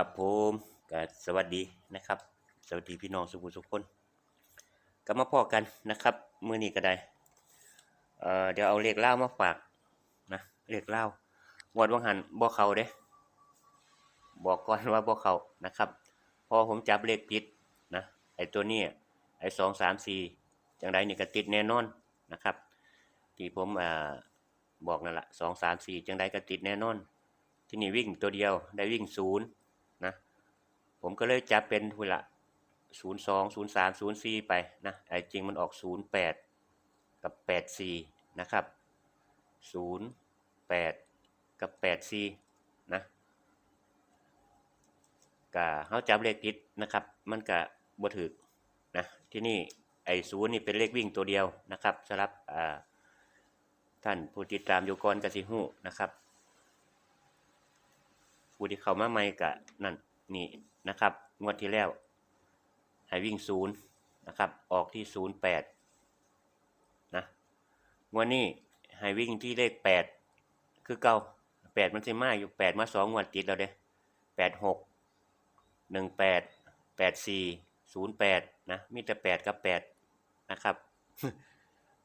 ครับผมก็สวัสดีนะครับ สวัสดีพี่น้องสุขุมสุขคนก็มาพอกันนะครับเมื้อนี้ก็ได้เอ่อเดี๋ยวเอาเลขเล่ามาฝากนะเลขเล่าวงวดวังหันบ่เขาเด้ บอกก่อนว่าบ่เขานะครับ พอผมจับเลขผิดนะไอตัวนี้ไอ้2 3 4จังไดนี่ก็ติดแน่นอนนะครับ ที่ผมอ่าบอกนั่นล่ะ2 3 4จังไดก็ติดแน่นอน ที่นี่วิ่งตัวเดียวได้วิ่งศูนย์ นะ ผมก็เลยจับเป็นหุ่นละศูนย์สองศูนย์สามศูนย์สี่ไปนะไอ้จริงมันออกศูนย์แปดกับแปดสี่นะครับศูนย์แปดกับแปดสี่นะกะเขาจับเลขผิดนะครับ มันกะบ่ถึกนะที่นี่ไอ้ศูนย์นี่เป็นเลขวิ่งตัวเดียวนะครับสำหรับท่านผู้ติดตามอยู่ก่อนกสิหูนะครับ ผู้ที่เข้ามาใหม่กะนั่นนี่นะครับ งวดที่แล้วให้วิ่งศูนย์นะครับ ออกที่ศูนย์แปดนะงวดนี้ให้วิ่งที่เลขแปดคือเก่าแปดมันสิมาอยู่แปดมาสองงวดติดแล้วเด้แปดหกหนึ่งแปดแปดสี่ศูนย์แปดนะมีแต่แปดกับแปดนะครับ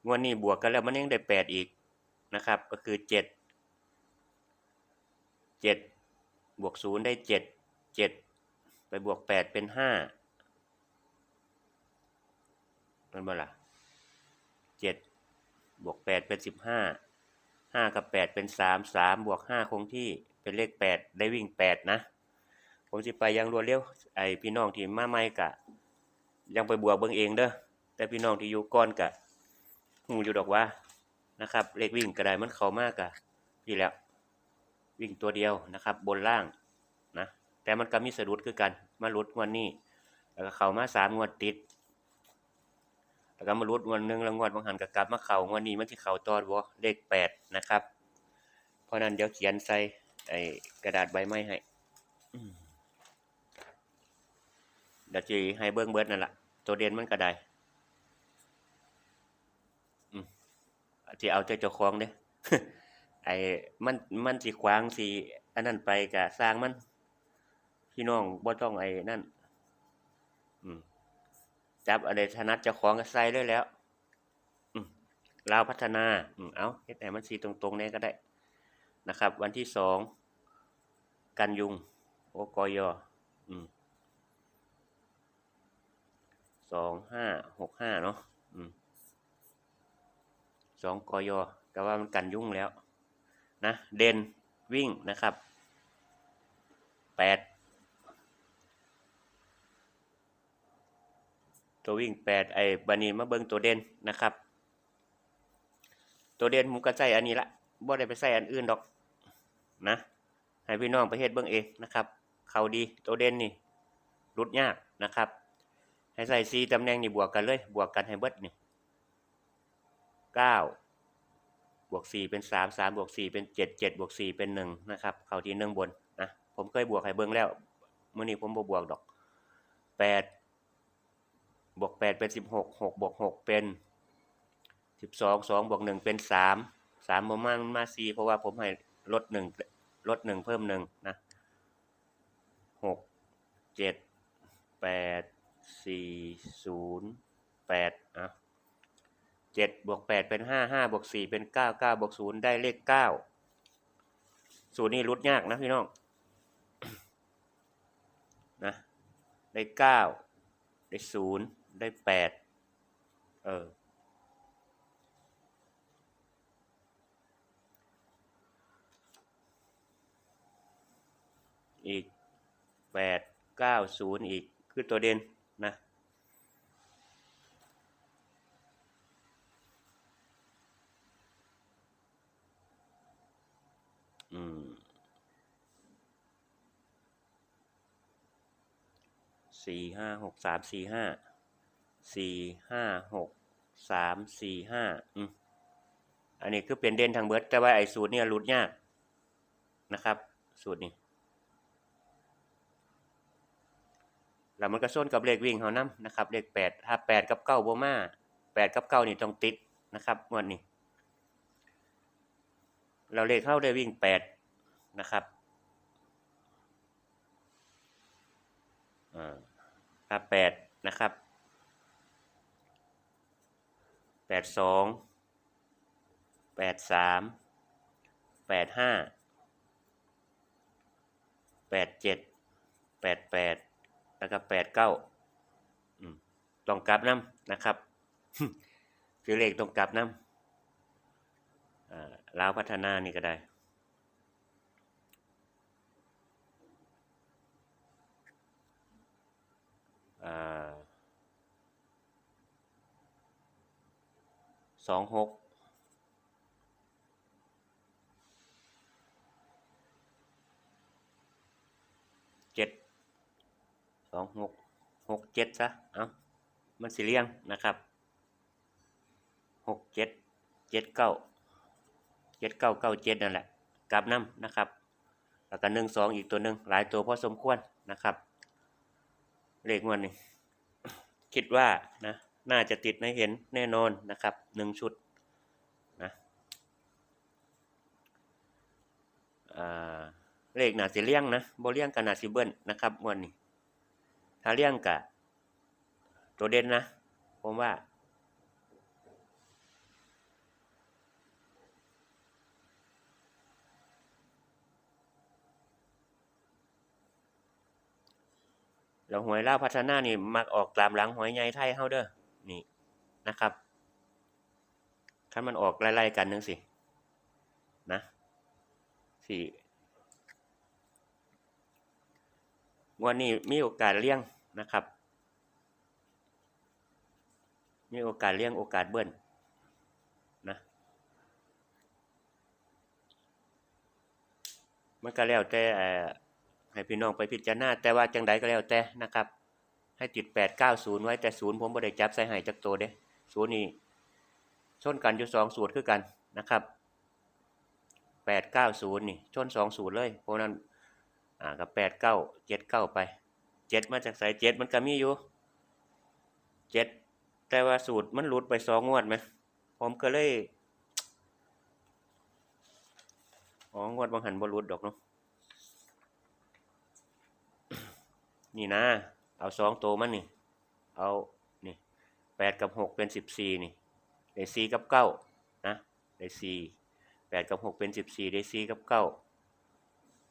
งวดนี้บวกกันแล้วมันยังได้แปดอีกนะครับ ก็คือเจ็ดเจ็ด บวกศูนย์ได้เจ็ดเจ็ดไปบวกแปดเป็นห้ามันบ่ล่ะเจ็ดบวกแปดเป็นสิบห้าห้ากับแปดเป็นสามสามบวกห้าคงที่เป็นเลขแปดได้วิ่งแปดนะ ผมสิไปยังรวดเร็วไอพี่น้องที่มาใหม่กะ ยังไปบวกเบิ่งเองเด้อแต่พี่น้องที่อยู่ก่อนกะหูอยู่ดอกว่านะครับ เลขวิ่งก็ได้มันเข้ามากะพี่แล้ว วิ่งตัวเดียวนะครับ บนล่างนะแต่มันก็มีสะดุดคือกัน มาลุดงวันนี้ แล้วก็เข้ามาสามงวดติด แล้วก็มาลุดงวันหนึ่งแล้วงวดบางหันก็กลับมาเข้างวันนี้มันที่เข้าตอดบ่เลขแปดนะครับ เพราะนั้นเดี๋ยวเขียนใส่ไอ้กระดาษใบไม้ให้เดี๋ยวจะให้เบิ้งเบิดนั่นแหละตัวเด่นมันก็ได้ที่เอาใจเจ้าของเด้ ไอ้มันมันสิขวางสิอันนั้นไปก็สร้างมัน พี่น้องบ่ต้องไอ้นั่น อืมจับอะไรถนัดจ้าของก็ใส่เลยแล้ว อืมลาวพัฒนา อืมเอาเฮ็ดให้มันสีตรงๆแน่ก็ได้นะครับ วันที่สองกันยุง โอกอยออืมสองห้าหกห้าเนาะอืมสองกอยอก็ว่ามันกันยุ่งแล้ว นะเด่นวิ่งนะครับแปดตัววิ่งแปดไอ้บันนี้มาเบิงตัวเด่นนะครับ ตัวเด่นผมก็ใส่อันนี้ละบ่ได้ไปใส่อันอื่นดอกนะให้พี่น้องไปเฮ็ดเบิ่งเองนะครับ เขาดีตัวเด่นนี่รุดยากนะครับ ให้ใส่ซีตำแหน่งนี่บวกกันเลย บวกกันให้เบิดนี่เก้า บวกสี่เป็นสามสามบวกสี่เป็นเจ็ดเจ็ดบวกสี่เป็นหนึ่งนะครับเข้าที่หนึ่งบนนะผมเคยบวกให้เบิ้งแล้วมื่อนี้ผมบ่บวกดอกแปดบวกแปดเป็นสิบหกหกบวกหกเป็นสิบสองสองบวกหนึ่งเป็นสามสามมาณมาสี่เพราะว่าผมให้ลดหนึ่งลดหนึ่งเพิ่มหนึ่งนะหกเจ็ดแปดสี่ศูนย์แปดอะ เจ็ดบวกแปดเป็นห้าห้าบวกสี่เป็นเก้าเก้าบวกศูนย์ได้เลขเก้าศูนย์นี่รุดยากนะพี่น้องนะได้เก้าได้ศูนย์ได้แปดเอออีกแปดเก้าศูนย์อีก คือตัวเด่นนะ อืม สี่ห้าหกสามสี่ห้าสี่ห้าหกสามสี่ห้าอืมอันนี้คือเป็นเด่นทางเบิร์ดแต่ว่าไอ้สูตรเนี่ยรุดยากนะครับ สูตรนี้แล้วมันก็ส้นกับเลขวิ่งเขานํนะครับ เลขแปดถ้าแปดกับเก้าบ่มาแปดกับเก้านี่ต้องติดนะครับงวดนี้ เราเลขเข้าได้วิ่งแปดนะครับอ่า ถ้าแปดนะครับแปดสองแปดสามแปดห้าแปดเจ็ดแปดแปดแล้วก็แปดเก้าต้องกลับน้ำนะครับคือเลขต้องกลับน้ำอ่าลาวพัฒนานี่ก็ได้ อ่า สองหกเจ็ดสองหกหกเจ็ดซะ เอามันสิเลียงนะครับหกเจ็ดเจ็ดเก้าเจ็ดเก้าเก้าเจ็ดนั่นแหละกลับน้ำนะครับ แล้วก็หนึ่งสองอีกตัวหนึ่งหลายตัวพอสมควรนะครับ เลขวันนี้ คิดว่านะ น่าจะติดให้เห็นแน่นอนนะครับหนึ่งชุดนะเลขหนาสิเลี่ยงนะบเลี่ยงกับหนาสิเบิ้ลนะครับวันนี้ ถ้าเลี่ยงกับตัวเด่นนะ ผมว่าแล้วหวยเล่าวพัฒนานี่มักออกตามหลังหวยใหญ่ไทยเฮาเด้อ นี่นะครับถ้ามันออกไล่ๆกันนึงสินะสิงวันนี้มีโอกาสเลี้ยงนะครับ มีโอกาสเลี้ยงโอกาสเบิ้ลนะมันก็แล้วแต่ให้พี่น้องไปพิจารณาแต่ว่าจังใดก็แล้วแต่นะครับ ให้ติดแปดเก้าศูนย์ไว้แต่ศูนย์ผมบ่ได้จับใส่ให้จักตัวเด้ศูนย์นี่ชนกันอยู่สองสูตรคือกันนะครับแปดเก้าศูนย์นี่ชนสองสูตรเลย เพราะนั้นอ่ากับแปดเก้าเจ็ดเก้าไปเจ็ดมาจากสายเจ็ดมันก็มีอยู่เจ็ดแต่ว่าสูตรมันหลุดไปสองงวดไหมผมก็เลยอ๋องวดบางหันบ่หลุดดอกเนาะนี่นะ เอาสองตัวมันนี่ เอานี่แปดกับหกเป็นสิบสี่นี่ได้สี่กับเก้านะได้สี่แปดกับหกเป็นสิบสี่ได้สี่กับเก้า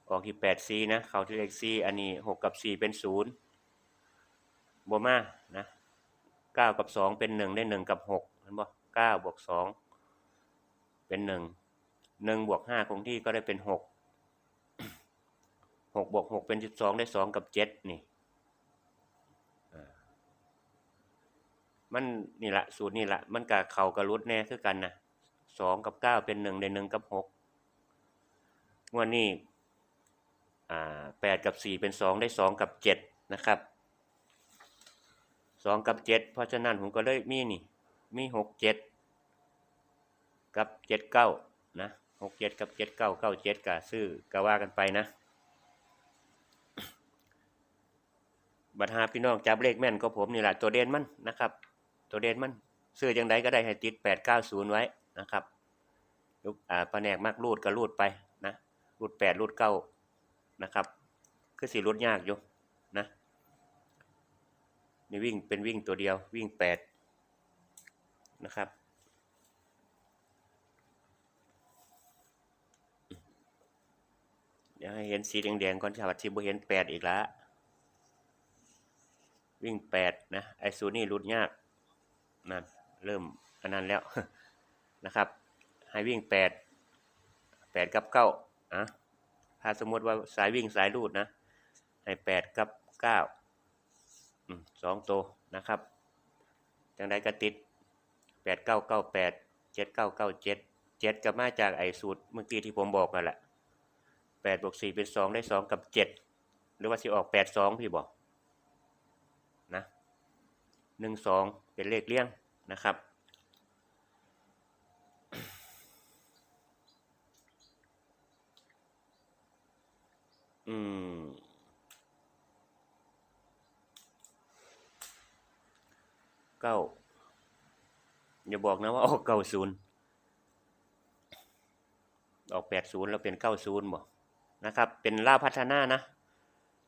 ออกที่แปดสี่นะ เขาที่เลขสี่อันนี้หกกับสี่เป็นศูนย์บวมานะเก้ากับสองเป็นหนึ่งได้หนึ่งกับหกเห็นบ่เก้าบวกสองเป็นหนึ่งหนึ่งบวกห้าคงที่ก็ได้เป็นหกหกบวกหกเป็นสิบสองได้สองกับเจ็ดนี่ มันนี่แหละสูตรนี่แหละมันกับเข่ากับรุดแน่คือกันนะสองกับเก้าเป็นหนึ่งในหนึ่งกับหกงวันนี้อ่าแปดกับสี่เป็นสองได้สองกับเจ็ดนะครับสองกับเจ็ดเพราะฉะนั้นผมก็เลยมีนี่มีหกเจ็ดกับเจ็ดเก้านะหกเจ็ดกับเจ็ดเก้าเก้าเจ็ดกับซื้อก็ว่ากันไปนะ บัตรหาพี่น้องจับเลขแม่นก็ผมนี่แหละตัวเด่นมันนะครับ ตัวเด่นมันซื้อจังไดก็ได้ให้ติดแปดเก้าศูนย์ไว้นะครับลูกอ่าแผนกมากรูดก็รูดไปนะรูดแปดรูดเก้านะครับ คือสี่รูดยากอยู่นะนี่วิ่งเป็นวิ่งตัวเดียววิ่งแปดนะครับเดี๋ยวให้เห็นสีแดงๆก่อนชาวบ้านที่บ่เห็นแปดอีกแล้ววิ่งแปดนะไอซูนี่รุดยาก นั่นเริ่มอันนั้นแล้วนะครับ ให้วิ่งแปดแปดกับเก้าอะถ้าสมมติว่าสายวิ่งสายรูดนะ ให้แปดกับเก้าสองตัวนะครับจังใดก็ติดแปดเก้าเก้าแปดเจ็ดเก้าเก้าเจ็ดเจ็ดก็มาจากไอ้สูตรเมื่อกี้ที่ผมบอกนั่นแหละแปดบวกสี่เป็นสองได้สองกับเจ็ดหรือว่าสิออกแปดสองพี่บอกนะหนึ่งสอง เป็นเลขเลี่ยงนะครับ อืม เก้า อย่าบอกนะว่าออกเก้าศูนย์ออกแปดศูนย์แล้วเป็นเก้าศูนย์บ่นะครับ เป็นล่าวพัฒนานะ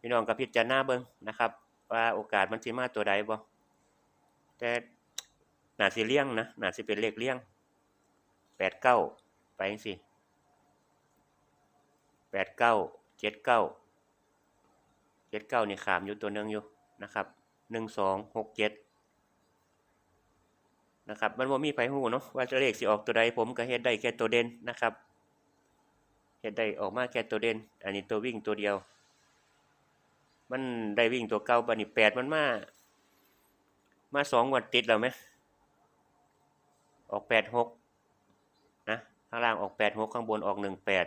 พี่น้องกับพิจารณาเบิ้งนะครับ ว่าโอกาสมันสิมาตัวใดบ่ แต่น่าสิเลี่ยงนะน่าสิเป็นเลขเลี่ยงแปดเก้าไปจังซี่แปดเก้าเจ็ดเก้าเจ็ดเก้านี่ขามอยู่ตัวหนึงอยู่นะครับหนึ่งสองหกเจ็ดนะครับมันบ่ามีไผฮู้เนาะว่าจะเลขสิออกตัวใดผมก็เฮ็ดได้แค่ตัวเด่นนะครับเฮ็ดได้ออกมาแค่ตัวเด่นอันนี้ตัววิ่งตัวเดียว มันได้วิ่งตัวเก่าบัดนี้แปดมันมา มาสองวันติดแล้วไหมออกแปดหกนะข้างล่างออกแปดหกข้างบนออกหนึ่งแปด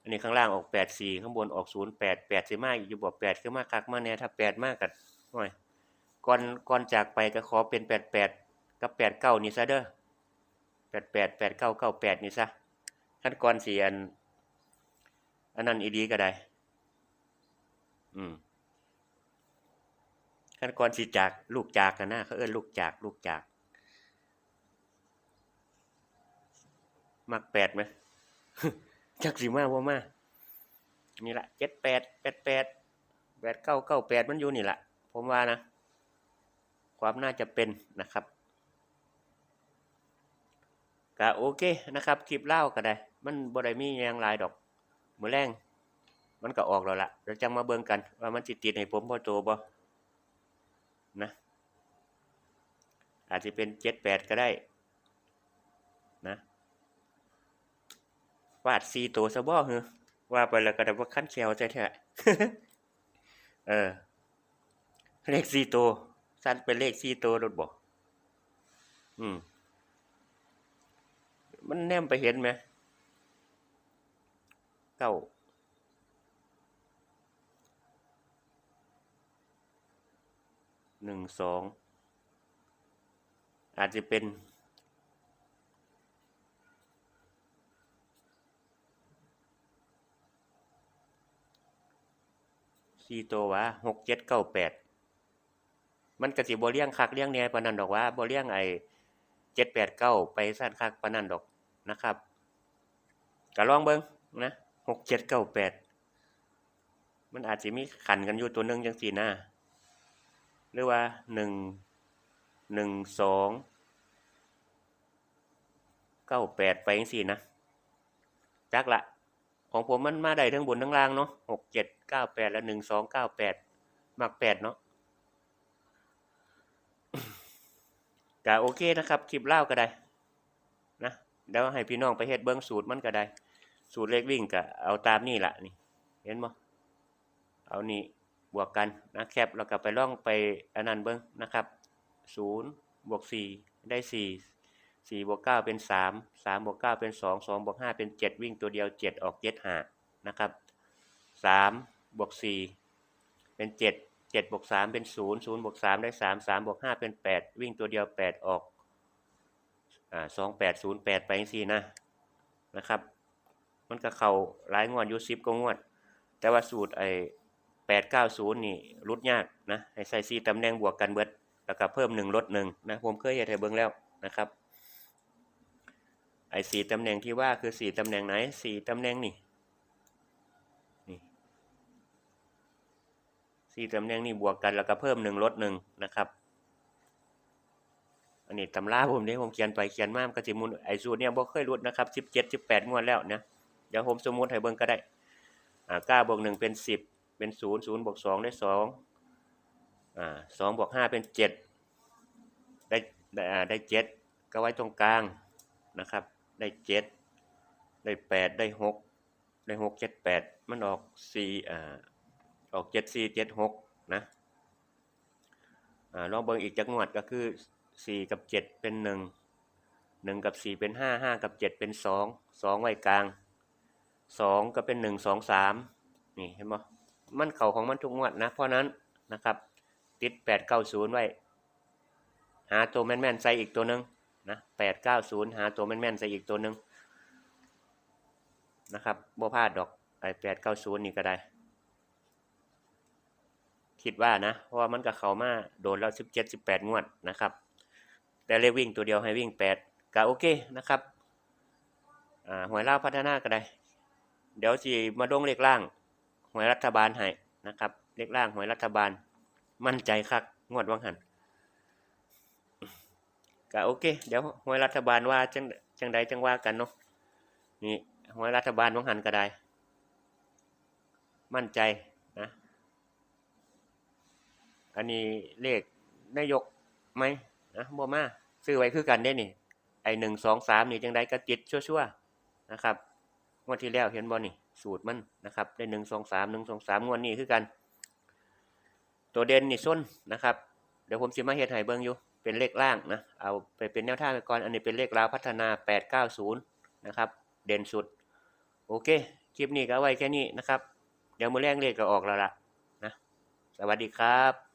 อันนี้ข้างล่างออกแปดสี่ข้างบนออกศูนย์แปดแปดสิมากอยู่บอกแปดคือมาคักมาแน่ถ้าแปดมากกัดหน่อยก่อนก่อนจากไปก็ขอเป็นแปดแปดกับแปดเก้านี่ซะเด้อแปดแปดแปดเก้าเก้าแปดนี่ซะขั้นก่อนสี่อันอันนั้นอีดีก็ได้ อืม ขั้นก่อนสิจากลูกจากกันนะเขาเอิ้นลูกจากลูกจาก มักแปดไหมจักสิมาว่ามานี่แหละเจ็ดแปดแปดแปดแปดเก้าเก้าแปดมันอยู่นี่แหละผมว่านะ ความน่าจะเป็นนะครับก็โอเคนะครับคลิปเล่าก็ได้ มันบ่ได้มีหยังลายดอกมือแรงมันก็ออกแล้วละเราจังมาเบิ่งกัน ว่ามันสิติดให้ผมพอโตบ่ นะอาจจะเป็นเจ็ดแปดก็ได้นะวาดสี่ตัวซะบ่เหรอว่าไปแล้วก็ได้ว่าขั้นแควใจแท้เออ เลขสี่ตัวสั้นเป็นเลขสี่ตัวรถบ่อืม มันแนมไปเห็นไหมเก้า หนึ่งสองอาจจะเป็นสี่ตัววะหกเจ็ดเก้าแปดมันกะสิบเลี้ยงคักเลี้ยงแหน่ปนันดอกว่าบเลี้ยงไอ้เจ็ดแปดเก้าไปสั้นคักปนันดอกนะครับก็ลองเบิ่งนะหกเจ็ดเก้าแปดมันอาจจะมีขันกันอยู่ตัวหนึงจังซี่หนะ หรือว่าหนึ่งหนึ่งสองเก้าแปดไปจังซี่นะจักละ ของผมมันมาได้ทั้งบนทั้งล่างเนาะหกเจ็ดเก้าแปดและหนึ่งสองเก้าแปดมักแปดเนาะก็โอเคนะครับคลิปเล่าก็ได้นะเดี๋ยวให้พี่น้องไปเฮ็ดเบิ้งสูตรมันก็ได้ สูตรเลขวิ่งก็เอาตามนี่แหละนี่ เห็นบ่เอานี่ บวกกันนะแคปแล้วก็ไปล่องไปอันนั้นเบิ้งนะครับศูนย์บวกสี่ได้สี่สี่บวกเก้าเป็นสามสามบวกเก้าเป็นสองสองบวกห้าเป็นเจ็ดวิ่งตัวเดียวเจ็ดออกเจ็ดหานะครับสามบวกสี่เป็นเจ็ดเจ็ดบวกสามเป็นศูนย์ศูนย์บวกสามได้สามสามบวกห้าเป็นแปดวิ่งตัวเดียวแปดออกอ่าสองแปดศูนย์แปดไปสี่นะนะครับ มันก็เข้าหลายงวดยู่สิบก็งวด แต่ว่าสูตรไอ แปดเก้าศูนย์นี่รุดยากนะให้ใส่สี่ตำแหน่งบวกกันเบิดแล้วก็เพิ่มหนึ่งลดหนึ่งนะผมเคยเห็นให้เบิ่งแล้วนะครับไอ้สี่ตำแหน่งที่ว่าคือสี่ตำแหน่งไหนสี่ตำแหน่งนี่นี่สี่ตำแหน่งนี่บวกกันแล้วก็เพิ่มหนึ่งลดหนึ่งนะครับอันนี้ตำราผมเนี่ยผมเขียนไปเขียนมามันก็สิมุนไอ้สูเนี่ยบ่เคยรุดนะครับสิบเจ็ดสิบแปดงวดแล้วนะเดี๋ยวผมสมมุติให้เบิ่งก็ได้อ่าเก้าบวกหนึ่งเป็นสิบ เป็นศูนย์ศูนย์บวกสองได้สองอ่าสองบวกห้าเป็นเจ็ดได้ได้อ่าได้เจ็ดก็ไว้ตรงกลางนะครับ ได้เจ็ดได้แปดได้หกได้หกเจ็ดแปดมันออกสี่อ่าออกเจ็ดสี่เจ็ดหกนะอ่าลองเบิ่งอีกจักงวดก็คือสี่กับเจ็ดเป็นหนึ่งหนึ่งกับสี่เป็นห้าห้ากับเจ็ดเป็นสองสองไว้กลางสองก็เป็นหนึ่งสองสามนี่เห็นไหม มันเข่าของมันทุกงวดนะ เพราะนั้นนะครับ ติดแปดเก้าศูนย์ไว้ หาตัวแม่นๆใส่อีกตัวหนึ่งนะแปดเก้าศูนย์หาตัวแม่นๆใส่อีกตัวหนึ่งนะครับบ่พลาดดอกไอ้แปดเก้าศูนย์นี่ก็ได้ คิดว่านะ เพราะว่ามันกับเขามาโดนแล้วสิบเจ็ดสิบแปดงวดนะครับ แต่เลขวิ่งตัวเดียวให้วิ่งแปดก็โอเคนะครับหวยล่าพัฒนาก็ได้ เดี๋ยวสิมาลงเลขล่าง หวยรัฐบาลให้นะครับเลขล่างหวยรัฐบาล มั่นใจคักงวดวังหันก็โอเค เดี๋ยวหวยรัฐบาลว่าจังจังใดจังว่ากันเนาะนี่หวยรัฐบาลวังหันก็ได้ มั่นใจนะ อันนี้เลขนายกไหมนะบ่มาซื้อไว้คือกันได้นี่ ไอหนึ่งสองสามนี่จังใดก็ติดชั่วๆนะครับงวดที่แล้วเห็นบ่นี่ สูตรมันนะครับ ได้หนึ่งสองสามหนึ่งสองสามงวดนี้คือกัน ตัวเด่นนี่ส้นนะครับ เดี๋ยวผมสิมาเฮ็ดให้เบิ่งอยู่ เป็นเลขล่างนะ เอาไปเป็นแนวทางไปก่อน อันนี้เป็นเลขราวพัฒนา890นะครับ เด่นสุด โอเค คลิปนี้ก็ไว้แค่นี้นะครับ เดี๋ยวมือแรงเลขก็ออกแล้วล่ะนะ สวัสดีครับ